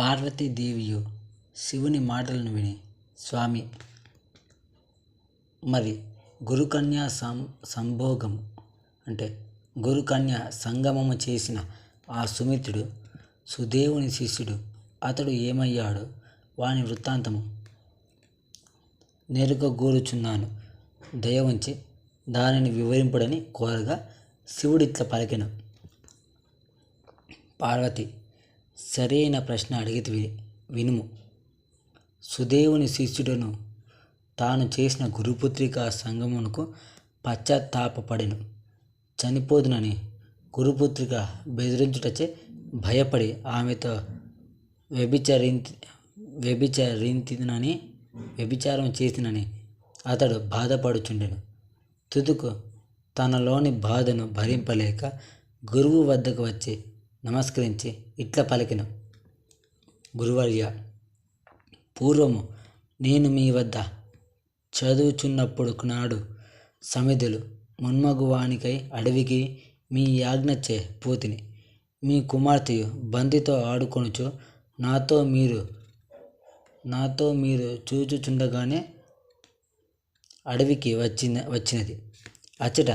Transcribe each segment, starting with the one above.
పార్వతీదేవియు శివుని మాటలను విని స్వామి మరి గురుకన్యా సం సంభోగం అంటే గురుకన్య సంగమము చేసిన ఆ సుమిత్రుడు సుదేవుని శిష్యుడు అతడు ఏమయ్యాడో? వాని వృత్తాంతము. నెరుగగోరుచున్నాను దయ ఉంచి దానిని వివరింపుడని కోరగా శివుడిట్ల పలికిన. పార్వతి సరైన ప్రశ్న అడిగితివి వినుము. సుదేవుని శిష్యుడను తాను చేసిన గురుపుత్రిక సంగమునకు పశ్చాత్తాపపడెను. చనిపోదునని గురుపుత్రిక బెదిరించుటచే భయపడి ఆమెతో వ్యభిచరించి వ్యభిచరించినని వ్యభిచారం చేసినని అతడు బాధపడుచుండెను. తుదుకు తనలోని బాధను భరింపలేక గురువు వద్దకు వచ్చి నమస్కరించి ఇట్ల పలికిన. గురువర్య పూర్వము నేను మీ వద్ద చదువుచున్నప్పుడు నాడు సమిధులు మున్మగువానికై అడవికి మీ యాజ్ఞచే పోతిని. మీ కుమార్తెయు బంతితో ఆడుకొనుచు నాతో మీరు నాతో మీరు చూచుచుండగానే అడవికి వచ్చిన వచ్చినది. అచ్చట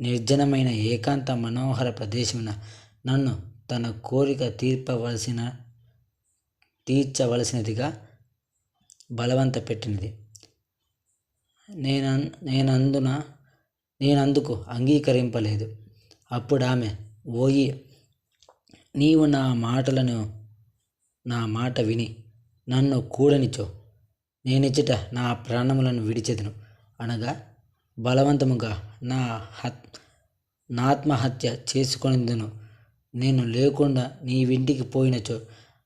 నిర్జనమైన ఏకాంత మనోహర ప్రదేశమున నన్ను తన కోరిక తీర్పవలసిన తీర్చవలసినదిగా బలవంత పెట్టినది నేను నేనందున నేనందుకు అంగీకరింపలేదు. అప్పుడు ఆమె ఓయి నీవు నా మాటలను నా మాట విని నన్ను కూడనిచో నేనిచ్చట నా ప్రాణములను విడిచెదను. అనగా బలవంతముగా నా హత్ నాత్మహత్య చేసుకొనిందును. నేను లేకుండా నీ ఇంటికి పోయినచో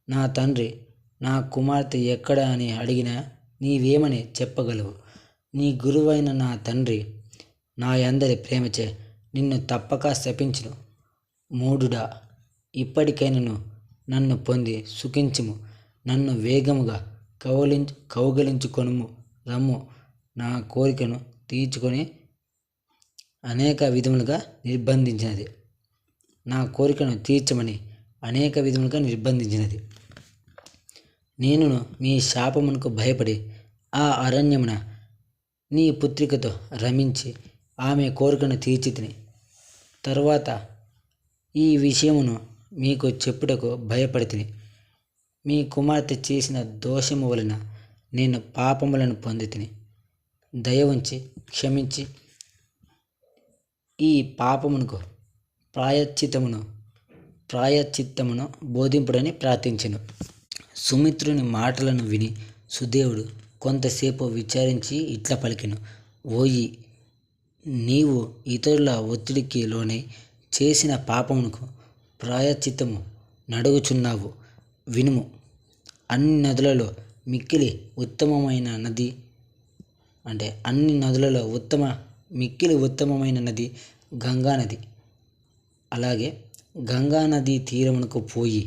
నా తండ్రి నా కుమార్తె ఎక్కడ అని అడిగినా నీవేమని చెప్పగలవు. నీ గురువైన నా తండ్రి నా అందరి ప్రేమచే నిన్ను తప్పక శపించును. మూడుడా ఇప్పటికైనను నన్ను పొంది సుఖించుము. నన్ను వేగముగా కౌలించు కౌగలించుకొనుము. రమ్ము నా కోరికను తీర్చుకొని అనేక విధములుగా నిర్బంధించినది. నా కోరికను తీర్చమని అనేక విధములుగా నిర్బంధించినది. నేనును మీ శాపమునకు భయపడి ఆ అరణ్యమున నీ పుత్రికతో రమించి ఆమె కోరికను తీర్చితిని. తరువాత ఈ విషయమును మీకు చెప్పుటకు భయపడితిని. మీ కుమార్తె చేసిన దోషము వలన నేను పాపములను పొందితిని. దయ ఉంచి క్షమించి ఈ పాపమునకు ప్రాయశ్చితమును ప్రాయశ్చిత్తమును బోధింపుడని ప్రార్థించెను. సుమిత్రుని మాటలను విని సుదేవుడు కొంతసేపు విచారించి ఇట్లా పలికెను. ఓయి నీవు ఇతరుల ఒత్తిడికి లోనై చేసిన పాపమునకు ప్రాయశ్చిత్తము నడుగుచున్నావు. వినుము అన్ని నదులలో మిక్కిలి ఉత్తమమైన నది అంటే అన్ని నదులలో ఉత్తమ మిక్కిలి ఉత్తమమైన నది గంగా నది. అలాగే గంగా నది తీరమునకు పోయి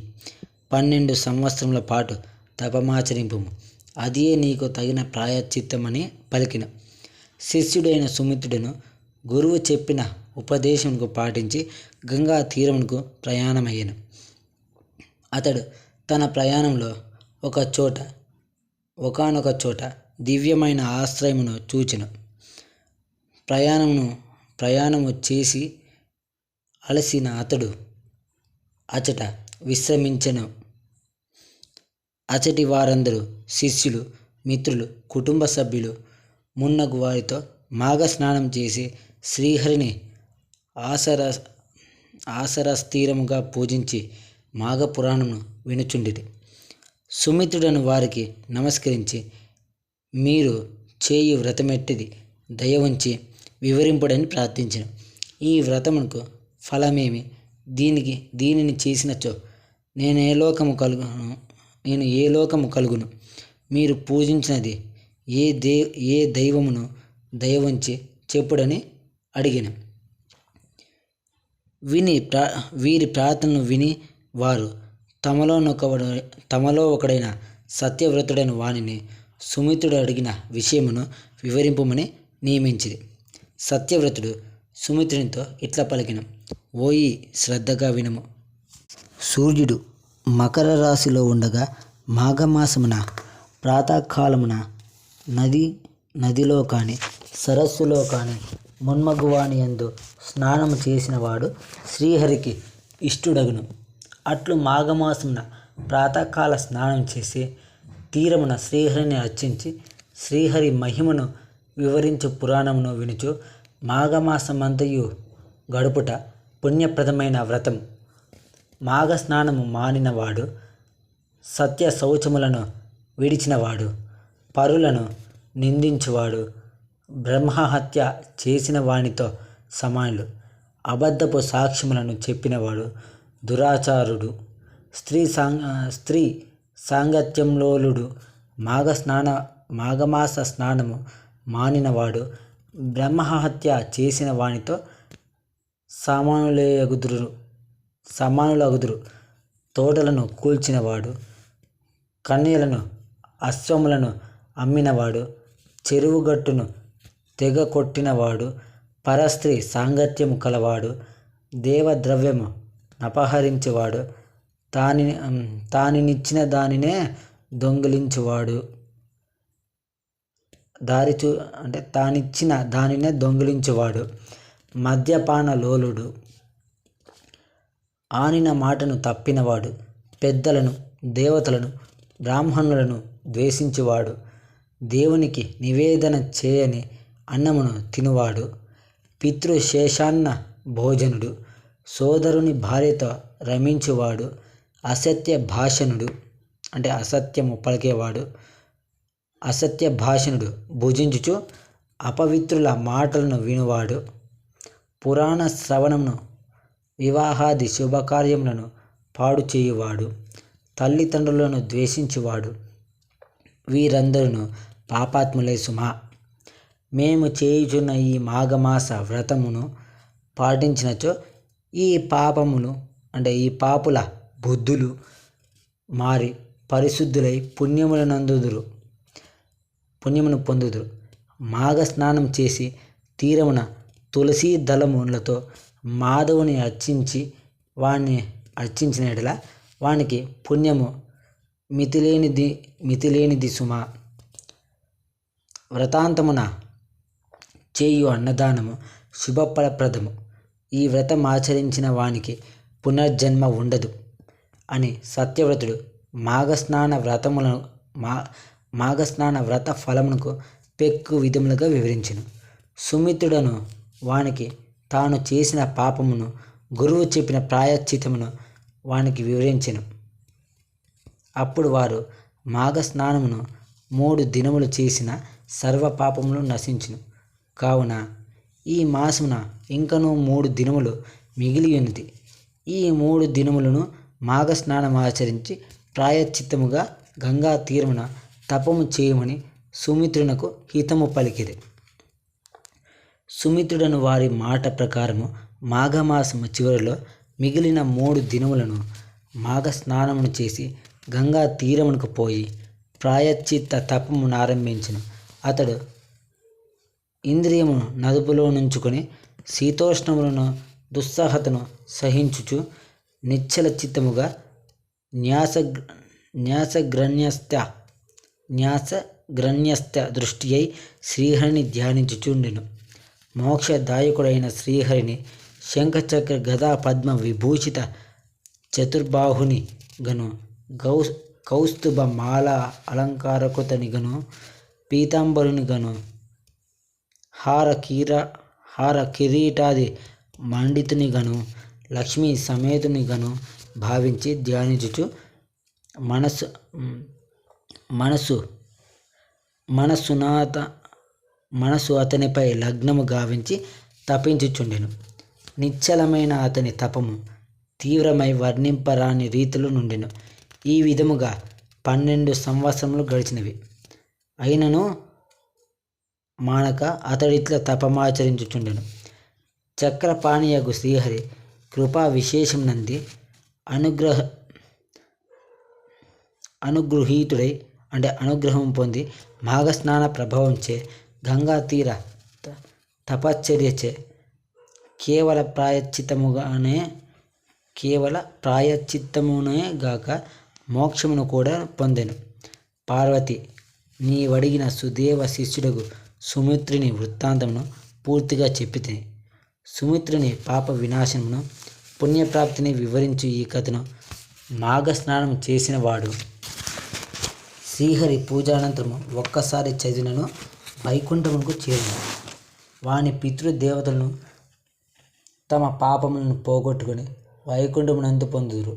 పన్నెండు సంవత్సరముల పాటు తపమాచరింపుము. అదే నీకు తగిన ప్రాయశ్చిత్తమని పలికిన. శిష్యుడైన సుమిత్రుడును గురువు చెప్పిన ఉపదేశముకు పాటించి గంగా తీరమునకు ప్రయాణమయ్యాను. అతడు తన ప్రయాణంలో ఒక చోట ఒకనొక చోట దివ్యమైన ఆశ్రయమును చూచెను. ప్రయాణమును ప్రయాణము చేసి అలసిన అతడు అచట విశ్రమించను. అచటి వారందరూ శిష్యులు మిత్రులు కుటుంబ సభ్యులు మున్నగు వారితో మాఘ స్నానం చేసి శ్రీహరిని ఆసర ఆసరస్థిరముగా పూజించి మాఘ పురాణమును వినుచుండిరి. సుమిత్రుడను వారికి నమస్కరించి మీరు చేయి వ్రతమెట్టిది దయ ఉంచి వివరింపుడని ప్రార్థించను. ఈ వ్రతమునకు ఫలమేమి? దీనికి దీనిని చేసినచో నేను ఏ లోకము కలుగును? నేను ఏ లోకము కలుగును? మీరు పూజించినది ఏ దే ఏ దైవమును దయవంచి చెప్పుడని అడిగిన. విని ప్రా వీరి ప్రార్థనను విని వారు తమలోనొకడు తమలో ఒకడైన సత్యవ్రతుడైన వానిని సుమిత్రుడు అడిగిన విషయమును వివరింపమని నియమించింది సత్యవ్రతుడు సుమిత్రునితో ఇట్లా పలికిన. ఓయి శ్రద్ధగా వినుము. సూర్యుడు మకర రాశిలో ఉండగా మాఘమాసమున ప్రాతకాలమున నది నదిలో కానీ సరస్సులో కానీ మున్మగువాణి యందు స్నానము చేసినవాడు శ్రీహరికి ఇష్టుడగును. అట్లు మాఘమాసమున ప్రాతకాల స్నానం చేసి తీరమున శ్రీహరిని అర్చించి శ్రీహరి మహిమను వివరించు పురాణమును వినుచు మాఘమాసమంతయు గడుపుట పుణ్యప్రదమైన వ్రతం. మాఘ స్నానము మానినవాడు సత్య శౌచములను విడిచినవాడు పరులను నిందించువాడు బ్రహ్మహత్య చేసిన వానితో సమానులు అబద్ధపు సాక్ష్యములను చెప్పినవాడు దురాచారుడు స్త్రీ సాంగ స్త్రీ సాంగత్యంలోలుడు మాఘ స్నాన మాఘమాస స్నానము మానినవాడు బ్రహ్మహత్య చేసిన వానితో సామానులే అగుదురు సామానులు అగుదురు. తోటలను కూల్చినవాడు కన్యలను అశ్వములను అమ్మినవాడు చెరువుగట్టును తెగ కొట్టినవాడు పరస్త్రీ సాంగత్యము కలవాడు దేవద్రవ్యము అపహరించేవాడు తాని తానినిచ్చిన దానినే దొంగిలించువాడు. దారి చూ అంటే తానిచ్చిన దానినే దొంగిలించేవాడు. మద్యపాన లోలుడు. ఆనిన మాటను తప్పినవాడు పెద్దలను దేవతలను బ్రాహ్మణులను ద్వేషించువాడు దేవునికి నివేదన చేయని అన్నమును తినువాడు. పితృశేషాన్న భోజనుడు సోదరుని భార్యతో రమించువాడు అసత్య భాషణుడు అంటే అసత్యము పలికేవాడు అసత్య భాషణుడు భుజించుచు అపవిత్రుల మాటలను వినువాడు. పురాణ శ్రవణమును వివాహాది శుభకార్యములను పాడు చేయువాడు తల్లిదండ్రులను ద్వేషించువాడు వీరందరూ పాపాత్ములే సుమా. మేము చేయుచున్న ఈ మాఘమాస వ్రతమును పాటించినచో ఈ పాపమును అంటే ఈ పాపుల బుద్ధులు మారి పరిశుద్ధులై పుణ్యములనందుదురు పుణ్యమును పొందుదురు. మాఘ స్నానం చేసి తీరమున తులసి దళములతో మాధవుని అర్చించి వాణ్ణి అర్చించిన ఎడల వానికి పుణ్యము మితిలేనిది మితిలేనిది సుమా. వ్రతాంతమున చేయు అన్నదానము శుభఫలప్రదము. ఈ వ్రతం ఆచరించిన వానికి పునర్జన్మ ఉండదు అని సత్యవ్రతుడు మాఘస్నాన వ్రతములను మా మాఘస్నాన వ్రత ఫలమునకు పెక్కు విధములుగా వివరించను. సుమిత్రుడను వానికి తాను చేసిన పాపమును గురువు చెప్పిన ప్రాయశ్చితమును వానికి వివరించెను. అప్పుడు వారు మాఘ స్నానమును మూడు దినములు చేసిన సర్వ పాపములు నశించును. కావున ఈ మాసమున ఇంకనూ మూడు దినములు మిగిలి ఉన్నది. ఈ మూడు దినములను మాఘస్నానం ఆచరించి ప్రాయశ్చిత్తముగా గంగా తీరమున తపము చేయమని సుమిత్రునకు హితము పలికిది సుమిత్రుడను వారి మాట ప్రకారము మాఘమాసము చివరిలో మిగిలిన మూడు దినములను మాఘ స్నానమును చేసి గంగా తీరమునకు పోయి ప్రాయశ్చిత్త తపమును ఆరంభించును. అతడు ఇంద్రియమును నదుపులో నుంచుకొని శీతోష్ణములను దుస్సాహతను సహించుచు నిశ్చల చిత్తముగా న్యాస న్యాసగ్రణ్యస్థ న్యాసగ్రణ్యస్థ దృష్టి అయి శ్రీహరిని ధ్యానించుచుండెను. మోక్షదాయకుడైన శ్రీహరిని శంఖచక్ర గదా పద్మ విభూషిత చతుర్బాహుని గను గౌ కౌస్తుభ మాల అలంకారకుతని గను పీతాంబరుని గను హార కీర హార కిరీటాది మండితుని గను లక్ష్మీ సమేతుని గను భావించి ధ్యానించుచు మనసు మనసు మనసునాత మనసు అతనిపై లగ్నము గావించి తపించుచుండెను. నిశ్చలమైన అతని తపము తీవ్రమై వర్ణింపరాని రీతిలో నుండెను. ఈ విధముగా పన్నెండు సంవత్సరములు గడిచినవి. అయినను మానక అతడిట్లా తపమాచరించుచుండెను. చక్రపాణియగు శ్రీహరి కృపా విశేషం నంది అనుగ్రహ అనుగృహీతుడై అంటే అనుగ్రహం పొంది మాఘస్నాన ప్రభావంచే గంగా తీర? తపశ్చర్యచే. కేవల ప్రాయశ్చిత్తముగానే కేవల ప్రాయశ్చిత్తమునే గాక మోక్షమును కూడా పొందెను. పార్వతి నీవడిగిన సుదేవ శిష్యుడగు సుమిత్రుని వృత్తాంతమును పూర్తిగా చెప్పితిని. సుమిత్రుని పాప వినాశమును పుణ్యప్రాప్తిని వివరించు ఈ కథను మాఘస్నానం చేసినవాడు శ్రీహరి పూజానంతరము ఒక్కసారి చదివినను వైకుంఠమునకు చేరును వాని పితృదేవతలను తమ పాపములను పోగొట్టుకుని వైకుంఠమునందు పొందుదురు.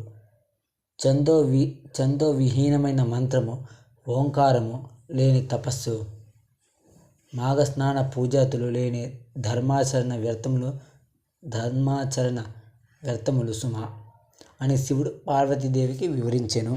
చందో వి చందో విహీనమైన మంత్రము ఓంకారము లేని తపస్సు మాఘస్నాన పూజాతులు లేని ధర్మాచరణ వ్యర్థములు ధర్మాచరణ వ్యర్థములు సుమ అని శివుడు పార్వతీదేవికి వివరించెను.